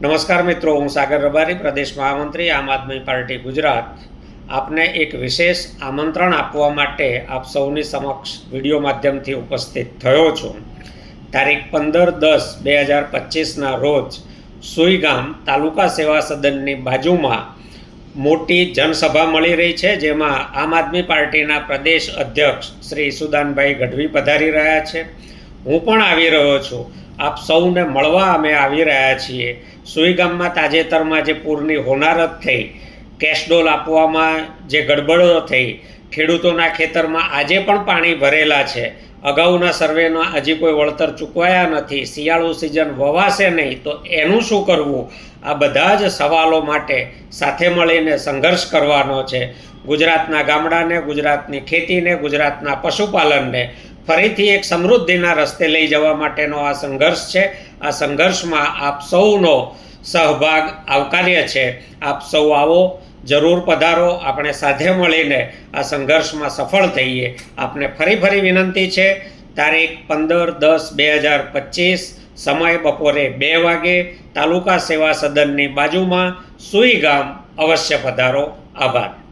નમસ્કાર મિત્રો, હું સાગર રબારી, પ્રદેશ મહામંત્રી, આમ આદમી પાર્ટી, ગુજરાત. આપને એક વિશેષ આમંત્રણ આપવા માટે આપ સૌની સમક્ષ વીડિયો માધ્યમથી ઉપસ્થિત થયો છું. તારીખ પંદર દસ બે હજાર પચીસના રોજ સુઈગામ તાલુકા સેવા સદનની બાજુમાં મોટી જનસભા મળી રહી છે, જેમાં આમ આદમી પાર્ટીના પ્રદેશ અધ્યક્ષ શ્રી સુદાનભાઈ ગઢવી પધારી રહ્યા છે. હું પણ આવી રહ્યો છું. આપ સૌને મળવા અમે આવી રહ્યા છીએ. સુઈગામમાં તાજેતરમાં જે પૂરની હોનારત થઈ કેશડોલ આપવામાં જે ગડબડો થઈ, ખેડૂતોના ખેતરમાં આજે પણ પાણી ભરેલા છે. અગાઉના સર્વેમાં હજી કોઈ વળતર ચૂકવાયા નથી. શિયાળુ સિઝન વવાશે નહીં, તો એનું શું કરવું? આ બધા જ સવાલો માટે સાથે મળીને સંઘર્ષ કરવાનો છે. ગુજરાતના ગામડાને, ગુજરાતની ખેતીને, ગુજરાતના પશુપાલનને ફરીથી એક સમૃદ્ધિના રસ્તે લઈ જવા માટેનો આ સંઘર્ષ છે. આ સંઘર્ષમાં આપ સૌનો સહભાગ આવકાર્ય છે. આપ સૌ આવો, જરૂર પધારો, આપણે સાથે મળીને આ સંઘર્ષમાં સફળ થઈએ. આપને ફરી ફરી વિનંતી છે, તારીખ પંદર દસ બે હજાર પચીસ, સમય બપોરે બે વાગે, તાલુકા સેવા સદનની બાજુમાં, સુઈ ગામ અવશ્ય પધારો. આભાર.